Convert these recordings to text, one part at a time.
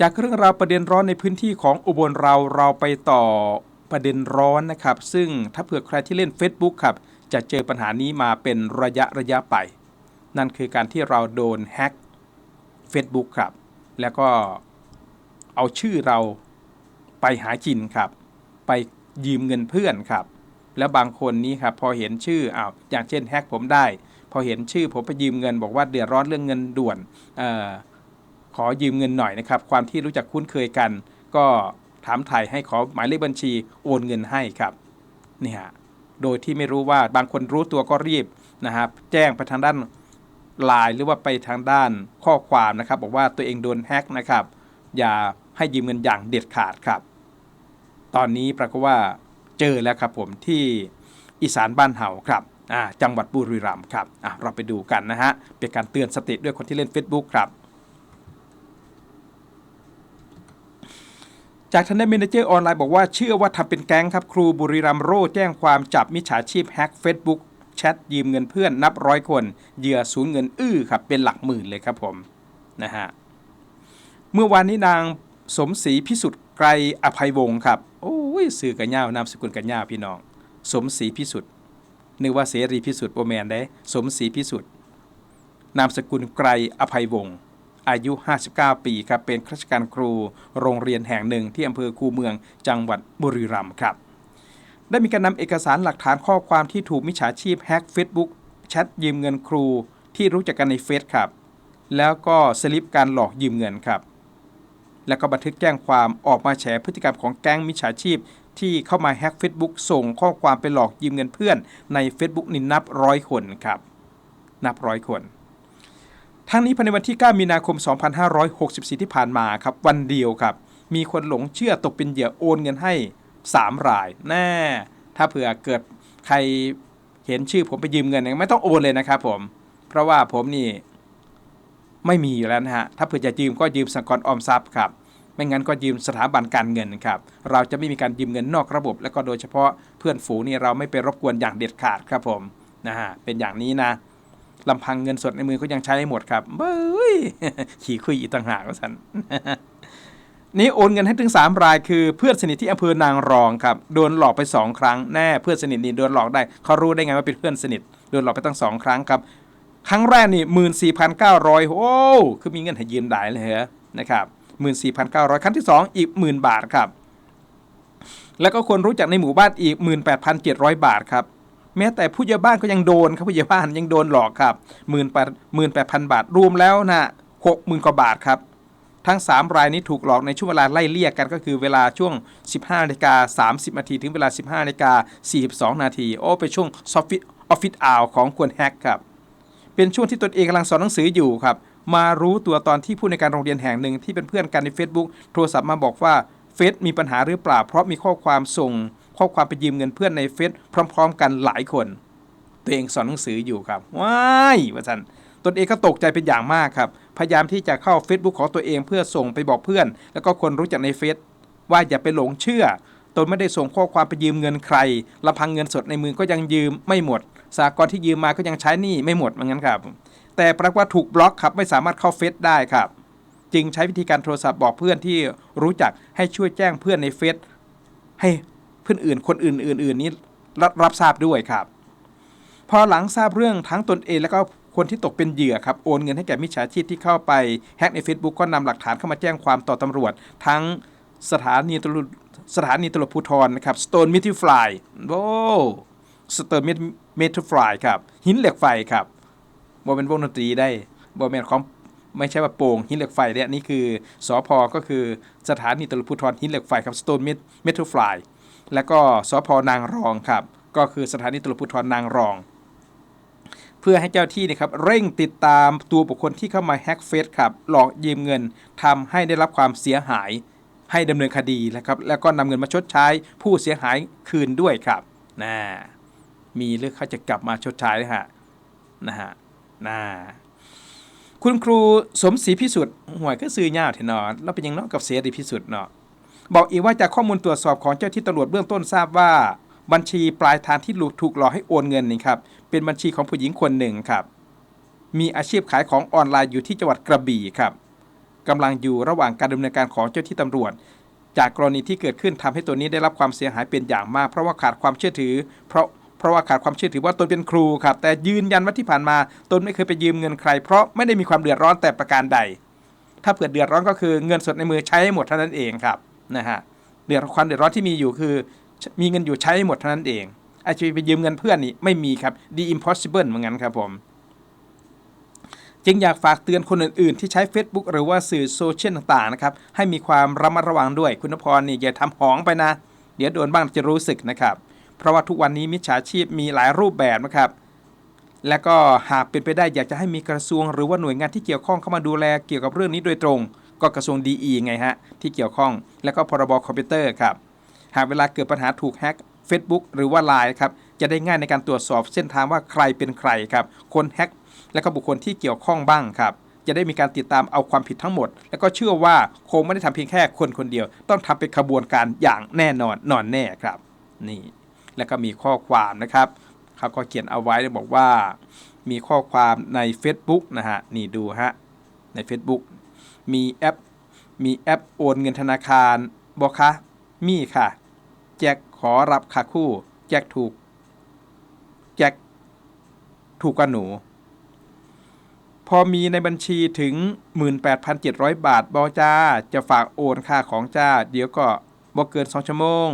จากเรื่องราวประเด็นร้อนในพื้นที่ของอุบลเราเราไปต่อประเด็นร้อนนะครับ ซึ่งถ้าเผื่อใครที่เล่น Facebook ครับจะเจอปัญหานี้มาเป็นระยะระยะไป นั่นคือการที่เราโดนแฮ็ก Facebook ครับ แล้วก็เอาชื่อเราไปหากินครับ ไปยืมเงินเพื่อนครับ แล้วบางคนนี้ครับพอเห็นชื่ออ้าวอย่างเช่นแฮ็กผมได้ พอเห็นชื่อผมไปยืมเงิน บอกว่าเดือดร้อนเรื่องเงินด่วนเออ ขอยืมเงินหน่อยนะครับ ความที่รู้จักคุ้นเคยกัน ก็ถามไถ่ให้ขอหมายเลขบัญชีโอนเงินให้ครับนี่ฮะโดยที่ไม่รู้ว่าบางคนรู้ตัวก็รีบนะครับแจ้งไปทางด้านไลน์หรือว่าไปทางด้านข้อความนะครับ บอกว่าตัวเองโดนแฮกนะครับ อย่าให้ยืมเงินอย่างเด็ดขาดครับ ตอนนี้ปรากฏว่าเจอแล้วครับผมที่อีสานบ้านเฮาครับอ่าจังหวัดบุรีรัมย์ครับอะเราไปดูกันนะฮะเป็นการเตือนสติด้วยคนที่เล่น Facebook ครับ จากทนได้เมนเจอร์ออนไลน์บอกว่าเชื่อว่าทำเป็นแก๊งครับครูบุรีรัมโร่แจ้งความจับมิจฉาชีพแฮ็ก Facebook แชทยืมเงินเพื่อนนับร้อยคนเหยื่อสูญเงินอื้อครับเป็นหลักหมื่นเลยครับผมนะฮะเมื่อวานนี้นางสมศรีพิสุทธิ์ไกรอภัยวงศ์ครับโอ้ยสื่อกันยาวนามสกุลกันยาวพี่น้อง สมศรีพิสุทธิ์นึกว่าเสรีพิสุทธิ์โอแมนได้ สมศรีพิสุทธิ์นามสกุลไกรอภัยวงศ์ อายุ 59 ปีครับเป็นข้าราชการครูโรงเรียนแห่งหนึ่งที่อำเภอคูเมืองจังหวัดบุรีรัมย์ครับ ได้มีการนำเอกสารหลักฐานข้อความที่ถูกมิจฉาชีพแฮ็ก Facebook แชทยืมเงินครูที่รู้จักกันในเฟซครับ แล้วก็สลิปการหลอกยืมเงินครับ แล้วก็บันทึกแจ้งความออกมาแฉพฤติกรรมของแก๊งมิจฉาชีพ ที่เข้ามาแฮ็ก Facebook ส่งข้อความไปหลอกยืมเงินเพื่อนใน Facebook นี่นับร้อยคนครับ นับร้อยคน ทั้งนี้ภายในวันที่ 9 มีนาคม 2564 ที่ผ่านมาครับ วันเดียวครับ มีคนหลงเชื่อตกเป็นเหยื่อโอนเงินให้ 3 ราย แน่ ถ้าเผื่อเกิดใครเห็นชื่อผมไปยืมเงินไม่ต้องโอนเลยนะครับผม เพราะว่าผมนี่ไม่มีอยู่แล้วนะฮะ ถ้าเผื่อจะยืมก็ยืมสหกรณ์ออมทรัพย์ครับ ไม่งั้นก็ยืมสถาบันการเงินครับ เราจะไม่มีการยืมเงินนอกระบบ แล้วก็โดยเฉพาะเพื่อนฝูงนี่เราไม่ไปรบกวนอย่างเด็ดขาดครับผม นะฮะ เป็นอย่างนี้นะ ลำพังเงินสดในมือก็ยังใช้ให้หมดครับเบ้ยขี่คุยอีต่างหากว่าสันนี่โอนเงินให้ถึง 3 รายคือเพื่อนสนิทที่อำเภอนางรองครับโดนหลอกไป 2 ครั้งแน่เพื่อนสนิทนี่โดนหลอกได้เขารู้ได้ไงว่าเป็นเพื่อนสนิทโดนหลอกไปตั้งสองครั้งครับ ครั้งแรกนี่หมื่นสี่พันเก้าร้อยโอ้คือมีเงินให้ยืมได้เลยเหรอนะครับหมื่นสี่พันเก้าร้อยครั้งที่สองอีกหมื่นบาทครับ แล้วก็คนรู้จักในหมู่บ้านอีกหมื่นแปดพันเจ็ดร้อยบาทครับ แม้แต่ผู้ใหญ่บ้านก็ยังโดนครับผู้ใหญ่บ้านยังโดนหลอกครับหมื่นแปดหมื่นแปดพันบาทรวมแล้วนะหกหมื่นกว่าบาทครับทั้ง 3 รายนี้ถูกหลอกในช่วงเวลาไล่เลี่ยกันก็คือเวลาช่วง 15นาฬิกา30นาทีถึงเวลา 15นาฬิกา42นาทีโอ้เป็นช่วงซอฟฟิตออฟฟิศอาวของควรแฮกครับ เป็นช่วงที่ตนเองกำลังสอนหนังสืออยู่ครับ มารู้ตัวตอนที่ผู้ในการโรงเรียนแห่งหนึ่งที่เป็นเพื่อนกันใน Facebook โทรศัพท์มาบอกว่าเฟซมีปัญหาหรือเปล่าเพราะมีข้อความส่ง ข้อความไปยืมเงินเพื่อนในเฟซพร้อม ๆ กันหลายคน ตัวเองสอนหนังสืออยู่ครับว้ายว่าสันตนเองก็ตกใจเป็นอย่างมากครับ พยายามที่จะเข้า Facebook ของตัวเองเพื่อส่งไปบอกเพื่อน แล้วก็คนรู้จักในเฟซว่าอย่าไปหลงเชื่อ ตนไม่ได้ส่งข้อความไปยืมเงินใครลำพังเงินสดในมือก็ยังยืมไม่หมด สากลที่ยืมมาก็ยังใช้หนี้ไม่หมดเหมือนกันครับ แต่ปรากฏว่าถูกบล็อกครับไม่สามารถเข้าเฟซได้ครับ จึงใช้วิธีการโทรศัพท์บอกเพื่อนที่รู้จักให้ช่วยแจ้งเพื่อนในเฟซให้ เพื่อนอื่นคนอื่นอื่นๆนี้รับรับทราบด้วยครับ พอหลังทราบเรื่องทั้งตนเองแล้วก็คนที่ตกเป็นเหยื่อครับโอนเงินให้แก่มิจฉาชีพที่เข้าไปแฮ็กใน Facebook ก็นำหลักฐานเข้ามาแจ้งความต่อตำรวจ ทั้งสถานีตำรวจสถานีตำรวจภูธรนะครับ Stone m e t r Fly โอ้ Stone m e t r Fly ครับหินเหล็กไฟครับบ่เป็นวงดนตรีได้บ่เป็นของไม่ใช่ว่าโป่งหินเหล็กไฟเนี่ยนี่คือสอพอก็คือสถานีตำรวจภูธรหินเหล็กไฟครับ Stone m e t r Fly แล้วก็สพนางรองครับ ก็คือสถานีตำรวจภูธรนางรอง เพื่อให้เจ้าที่นะครับเร่งติดตามตัวบุคคลที่เข้ามาแฮ็กเฟซครับหลอกยืมเงินทำให้ได้รับความเสียหาย ให้ดำเนินคดีนะครับแล้วก็นำเงินมาชดใช้ผู้เสียหายคืนด้วยครับนะมีหรือเขาจะกลับมาชดใช้นะฮะนะฮะนะคุณครูสมศรีพิสุทธิ์หวยก็ซื้อยาวเถอะเนอะแล้วเป็นยังเนอกกับเสียดีพิสุทธิ์เนาะ บอกอีกว่าจากข้อมูลตรวจสอบของเจ้าที่ตำรวจเบื้องต้นทราบว่า บัญชีปลายทางที่ถูกหลอกให้โอนเงินนี่ครับเป็นบัญชีของผู้หญิงคนหนึ่งครับ มีอาชีพขายของออนไลน์อยู่ที่จังหวัดกระบี่ครับกำลังอยู่ระหว่างการดำเนินการของเจ้าที่ตำรวจ จากกรณีที่เกิดขึ้นทำให้ตัวนี้ได้รับความเสียหายเป็นอย่างมาก เพราะว่าขาดความเชื่อถือ เพราะเพราะว่าขาดความเชื่อถือว่าตนเป็นครูครับ แต่ยืนยันว่าที่ผ่านมาตนไม่เคยไปยืมเงินใคร เพราะไม่ได้มีความเดือดร้อนแต่ประการใด ถ้าเผื่อเดือดร้อนก็คือเงินสดในมือใช้ให้หมดเท่านั้นเองครับ นะฮะเดือดความเดือดร้อนที่มีอยู่คือ มีเงินอยู่ใช้ให้หมดเท่านั้นเองอ้จะไปยืมเงินเพื่อนนี่ไม่มีครับ the impossible เหมือนกันครับผม จึงอยากฝากเตือนคนอื่นๆ ที่ใช้ Facebook หรือว่าสื่อโซเชียลต่างๆนะครับ ให้มีความระมัดระวังด้วยคุณนพรนี่อย่าทำหองไปนะ เดี๋ยวโดนบ้างจะรู้สึกนะครับ เพราะว่าทุกวันนี้มิจฉาชีพมีหลายรูปแบบนะครับ และก็หากเป็นไปได้อยากจะให้มีกระทรวง หรือว่าหน่วยงานที่เกี่ยวข้องเข้ามาดูแลเกี่ยวกับเรื่องนี้โดยตรง ก็กระทรวงดีไงฮะ ที่เกี่ยวข้อง แล้วก็พรบคอมพิวเตอร์ครับ หากเวลาเกิดปัญหาถูกแฮ็ก Facebook หรือว่า Line ครับ จะได้ง่ายในการตรวจสอบเส้นทางว่าใครเป็นใครครับ คนแฮ็ก และก็บุคคลที่เกี่ยวข้องบ้างครับ จะได้มีการติดตามเอาความผิดทั้งหมด แล้วก็เชื่อว่าคงไม่ได้ทำเพียงแค่คนคนเดียว ต้องทำเป็นขบวนการอย่างแน่นอนนอนแน่ครับ นี่ แล้วก็มีข้อความนะครับเขาก็เขียนเอาไว้บอกว่า มีข้อความใน Facebook นะฮะ นี่ดูฮะ ใน Facebook มีแอป มีแอปโอนเงินธนาคารบอกคะมีค่ะ แจ็คขอรับค่าคู่ แจ็คถูก แจ็คถูกกว่าหนู พอมีในบัญชีถึง 18,700 บาทบอจ้า จะฝากโอนค่าของจ้า เดี๋ยวก็บ่เกิน 2 ชั่วโมง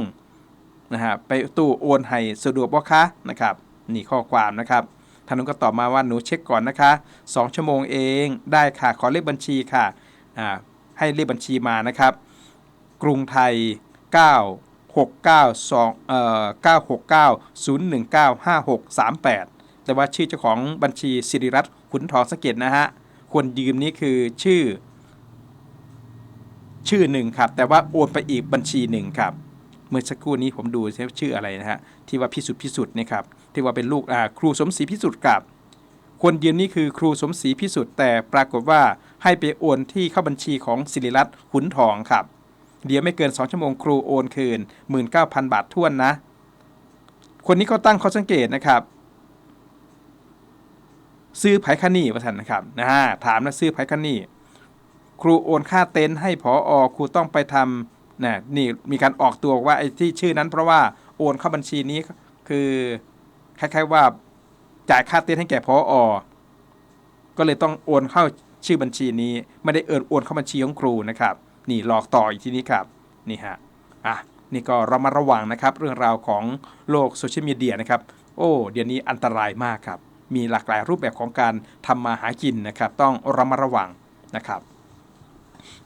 นะฮะไปตู้โอนให้สะดวกบ่คะนะครับนี่ข้อความนะครับท่านนุนก็ตอบมาว่าหนูเช็คก่อนนะคะ 2 ชั่วโมงเอง ได้ค่ะ ขอเลขบัญชีค่ะ ให้เลขบัญชีมานะครับ กรุงไทย 9 6 9 2เอ่อ969 019 5638 แต่ว่าชื่อเจ้าของบัญชีสิริรัตน์ขุนทองสเกตนะฮะคนยืมนี้คือชื่อ ชื่อหนึ่งครับ แต่ว่าโอนไปอีกบัญชีหนึ่งครับ เมื่อสักครู่นี้ผมดูชื่ออะไรนะฮะที่ว่าพิสุทธิ์พิสุทธิ์นี่ครับที่ว่าเป็นลูกครูสมศรีพิสุทธิ์ครับคนยืมนี้คือครูสมศรีพิสุทธิ์แต่ปรากฏว่า ให้ไปโอนที่เข้าบัญชีของสิริรัตน์ขุนทองครับ เดี๋ยวไม่เกิน 2 ชั่วโมงครูโอนคืน 19,000 บาทท่วนนะ คนนี้เขาตั้งข้อสังเกตนะครับ ซื้อไผ่คันนี่ประทันนะครับนะฮะถามนะซื้อไผ่คันนี่ครูโอนค่าเต็นท์ให้ผออครูต้องไปทำนะนี่มีการออกตัวว่าไอ้ที่ชื่อนั้นเพราะว่าโอนเข้าบัญชีนี้คือคล้ายๆว่าจ่ายค่าเต็นท์ให้แก่ผออ ก็เลยต้องโอนเข้า ชื่อบัญชีนี้ไม่ได้เอินโอนเข้าบัญชีของครูนะครับนี่หลอกต่ออีกทีนี้ครับนี่ฮะอะนี่ก็เรามาระวังนะครับเรื่องราวของโลกโซเชียลมีเดียนะครับโอ้เดี๋ยวนี้อันตรายมากครับมีหลากหลายรูปแบบของการทำมาหากินนะครับ ต้องระมัดระวังนะครับ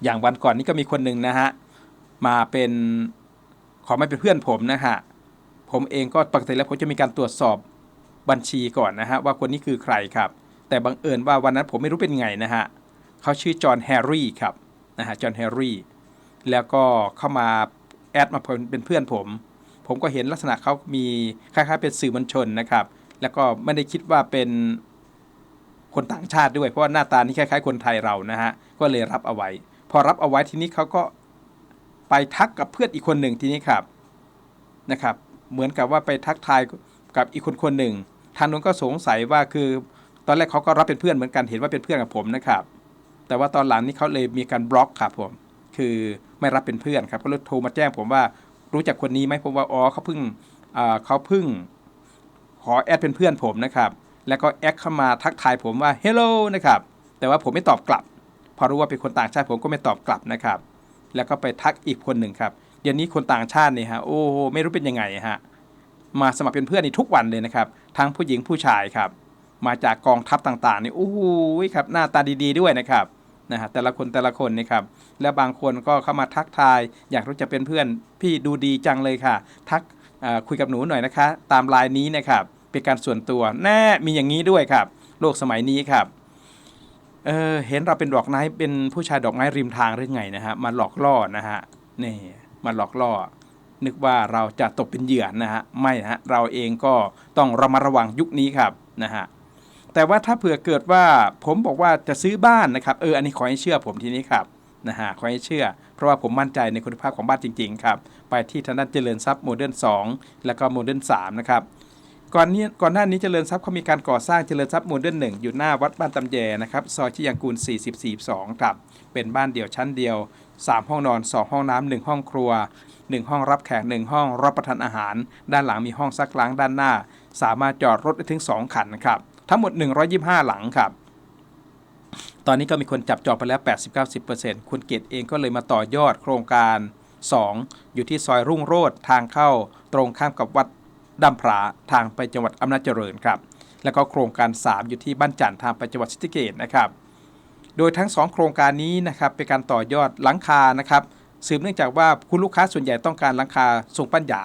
อย่างวันก่อนนี้ก็มีคนหนึ่งนะฮะมาเป็นขอไม่เป็นเพื่อนผมนะฮะผมเองก็ปกติแล้วผมจะมีการตรวจสอบบัญชีก่อนนะฮะว่าคนนี้คือใครครับ แต่บังเอิญว่าวันนั้นผมไม่รู้เป็นไงนะฮะเขาชื่อจอห์นแฮร์รี่ครับนะฮะจอห์นแฮร์รี่แล้วก็เข้ามาแอดมาเป็นเพื่อนผม ผมก็เห็นลักษณะเขามีคล้ายๆเป็นสื่อมวลชนนะครับ แล้วก็ไม่ได้คิดว่าเป็นคนต่างชาติด้วยเพราะว่าหน้าตานี่คล้ายๆคนไทยเรานะฮะก็เลยรับเอาไว้ พอรับเอาไว้ทีนี้เขาก็ไปทักกับเพื่อนอีกคนหนึ่งทีนี้ครับนะครับ เหมือนกับว่าไปทักทายกับอีกคนคนหนึ่งทางนู้นก็สงสัยว่าคือ ตอนแรกเขาก็รับเป็นเพื่อนเหมือนกันเห็นว่าเป็นเพื่อนกับผมนะครับ แต่ว่าตอนหลังนี้เขาเลยมีการบล็อกครับผม คือไม่รับเป็นเพื่อนครับก็เลยโทรมาแจ้งผมว่ารู้จักคนนี้ไหมผมว่าอ๋อเขาเพิ่งเขาเพิ่งขอแอดเป็นเพื่อนผมนะครับ แล้วก็แอดเข้ามาทักทายผมว่าเฮลโลนะครับ แต่ว่าผมไม่ตอบกลับ พอรู้ว่าเป็นคนต่างชาติผมก็ไม่ตอบกลับนะครับ แล้วก็ไปทักอีกคนหนึ่งครับ เดี๋ยวนี้คนต่างชาติเนี่ยฮะ โอ้ไม่รู้เป็นยังไงฮะ มาสมัครเป็นเพื่อนนี่ทุกวันเลยนะครับ ทั้งผู้หญิงผู้ชายครับ มาจากกองทัพต่างๆนี่โอ้โหครับหน้าตาดีๆด้วยนะครับนะฮะแต่ละคนแต่ละคนนี่ครับแล้วบางคนก็เข้ามาทักทาย อยากรู้จะเป็นเพื่อนพี่ดูดีจังเลยค่ะ ทักอ่อคุยกับหนูหน่อยนะคะ ตามไลน์นี้นะครับเป็นการส่วนตัวแน่มีอย่างนี้ด้วยครับ โลกสมัยนี้ครับเออเห็นเราเป็นดอกไม้เป็นผู้ชายดอกไม้ริมทางหรือไงนะฮะมาหลอกล่อนะฮะนี่มาหลอกล่อ นึกว่าเราจะตกเป็นเหยื่อนะฮะไม่นะฮะเราเองก็ต้องระมัดระวังยุคนี้ครับนะฮะ แต่ว่าถ้าเผื่อเกิดว่าผมบอกว่าจะซื้อบ้านนะครับ เอออันนี้ขอให้เชื่อผมทีนี้ครับนะฮะขอให้เชื่อ เพราะว่าผมมั่นใจในคุณภาพของบ้านจริง ๆ ครับ ไปที่ธนาเจริญทรัพย์โมเดิร์น2แล้วก็โมเดิร์น3นะครับก่อนนี้ก่อนหน้านี้เจริญทรัพย์เขามีการก่อสร้างเจริญทรัพย์โมเดิร์นหนึ่งอยู่หน้าวัดบ้านตำแยนะครับซอยชิยางกูล44ครับเป็นบ้านเดี่ยวชั้นเดียว 3 ห้องนอน 2 ห้องน้ำ1ห้องครัว 1 ห้องรับแขก1ห้องรับประทานอาหาร ด้านหลังมีห้องซักล้างด้านหน้า สามารถจอดรถได้ถึง 2 คันครับ ทั้งหมด 125 หลังครับ ตอนนี้ก็มีคนจับจองไปแล้ว 80-90%คุณเกตเองก็เลยมาต่อยอดโครงการ 2 อยู่ที่ซอยรุ่งโรจน์ทางเข้า ตรงข้ามกับวัดดัมพราทางไปจังหวัดอำนาจเจริญครับ แล้วก็โครงการ 3 อยู่ที่บ้านจันทร์ทางไปจังหวัดศรีสะเกษนะครับโดยทั้ง 2 โครงการนี้นะครับเป็นการต่อยอดหลังคานะครับสืบเนื่องจากว่าคุณลูกค้าส่วนใหญ่ต้องการหลังคาทรงปัญญา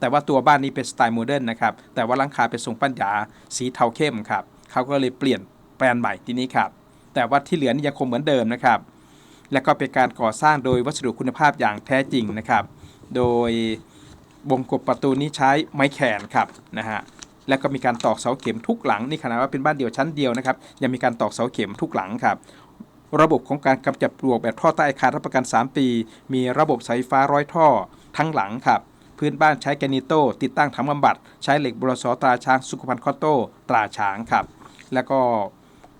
แต่ว่าตัวบ้านนี้เป็นสไตล์โมเดิร์นนะครับ แต่ว่าหลังคาเป็นทรงปัญญาสีเทาเข้มครับเขาก็เลยเปลี่ยนแปลนใหม่ที่นี้ครับ แต่ว่าที่เหลือนี่ยังคงเหมือนเดิมนะครับ และก็เป็นการก่อสร้างโดยวัสดุคุณภาพอย่างแท้จริงนะครับ โดยวงกบประตูนี้ใช้ไม้แขนครับนะฮะแล้วก็มีการตอกเสาเข็มทุกหลังนี่ขนาดว่าเป็นบ้านเดียวชั้นเดียวนะครับยังมีการตอกเสาเข็มทุกหลังครับระบบของการกำจัดปลวกแบบท่อใต้อาคารรับประกัน 3 ปี มีระบบสายไฟฟ้าร้อยท่อทั้งหลังครับ พื้นบ้านใช้แกนิโต้ติดตั้งถังบำบัด ใช้เหล็กบรสตราช้างสุขภัณฑ์คอตโต้ตราช้างครับ แล้วก็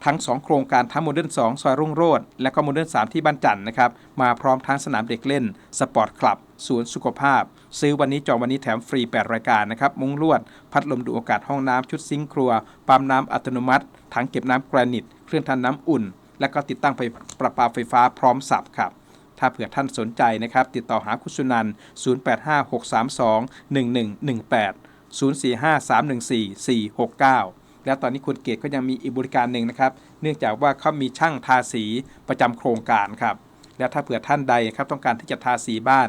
ทั้ง 2 โครงการทั้งโมเดิร์น2ซอยรุ่งโรจน์และก็โมเดิร์น3ที่บ้านจันทร์นะครับ มาพร้อมทั้งสนามเด็กเล่น สปอร์ตคลับสวนสุขภาพ ซื้อวันนี้จองวันนี้แถมฟรี 8 รายการนะครับ มุ้งลวด พัดลมดูอากาศห้องน้ำชุดซิงค์ครัว ปั๊มน้ำอัตโนมัติ ถังเก็บน้ำแกรนิต เครื่องทำน้ำอุ่น และก็ติดตั้งไฟประปาไฟฟ้าพร้อมสับครับ ถ้าเผื่อท่านสนใจนะครับ ติดต่อหาคุณสุนันท์0856321118 045314469 แล้วตอนนี้คุณเกตก็ยังมีอีกบริการหนึ่งนะครับ เนื่องจากว่าเขามีช่างทาสีประจำโครงการครับ แล้วถ้าเผื่อท่านใดครับต้องการที่จะทาสีบ้าน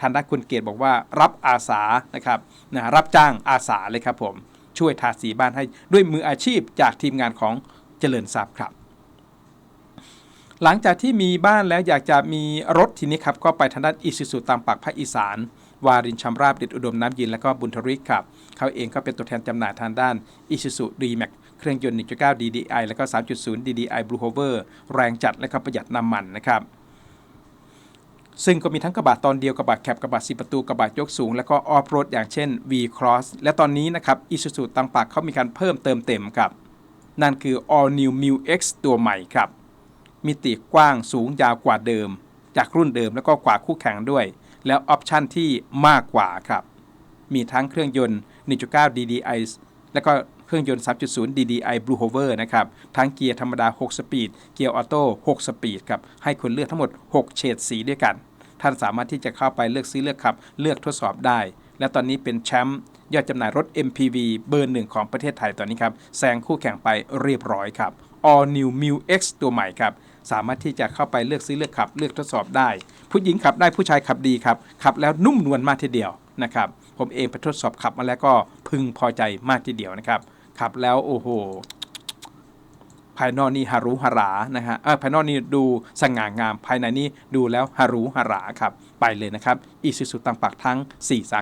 ทางด้านคุณเกตบอกว่ารับอาสานะครับนะรับจ้างอาสาเลยครับผม ช่วยทาสีบ้านให้ด้วยมืออาชีพจากทีมงานของเจริญทรัพย์ครับ หลังจากที่มีบ้านแล้วอยากจะมีรถทีนี้ครับ ก็ไปทางด้านอิสุสุตามปากภาคอีสาน วารินชำราบเด็ดอุดมน้ำเยิน และก็บุญทริกครับ เขาเองก็เป็นตัวแทนจำหน่ายทางด้าน Isuzu D-Max เครื่องยนต์ 1.9 DDI และก็ 3.0 DDI Blue Hover แรงจัดและก็ประหยัดน้ำมันนะครับซึ่งก็มีทั้งกระบะตอนเดียวกระบะแคปกระบะสีประตูกระบะยกสูง แล้วก็ออฟโรดอย่างเช่น V Cross และตอนนี้นะครับ Isuzu ตังปากเขามีการเพิ่มเติมเต็มครับ นั่นคือ All New m u X ตัวใหม่ครับ มิติกว้างสูงยาวกว่าเดิม จากรุ่นเดิมแล้วก็กว่าคู่แข่งด้วย แล้วออปชันที่มากกว่าครับ มีทั้งเครื่องยนต์ 1.9 DDI แล้วก็เครื่องยนต์ 3.0 DDI Blue Hover นะครับ ทั้งเกียร์ธรรมดา 6 สปีด เกียร์ออโต้ 6 สปีดครับ ให้คุณเลือกทั้งหมด 6 เฉดสีด้วยกัน ท่านสามารถที่จะเข้าไปเลือกซื้อเลือกขับ เลือกทดสอบได้ และตอนนี้เป็นแชมป์ยอดจำหน่ายรถ MPV เบอร์หนึ่งของประเทศไทยตอนนี้ครับ แซงคู่แข่งไปเรียบร้อยครับ All New m u X ตัวใหม่ครับ สามารถที่จะเข้าไปเลือกซื้อเลือกขับ เลือกทดสอบได้ ผู้หญิงขับได้ผู้ชายขับดีครับขับแล้วนุ่มนวลมากทีเดียวนะครับผมเองไปทดสอบขับมาแล้วก็พึงพอใจมากทีเดียวนะครับขับแล้วโอ้โหภายนอกนี่ฮารุฮารานะฮะเออภายนอกนี่ดูสง่างาม ภายในนี่ดูแล้วฮารุฮาราครับ ไปเลยนะครับ อีซูซูตังปักทั้ง 4 สา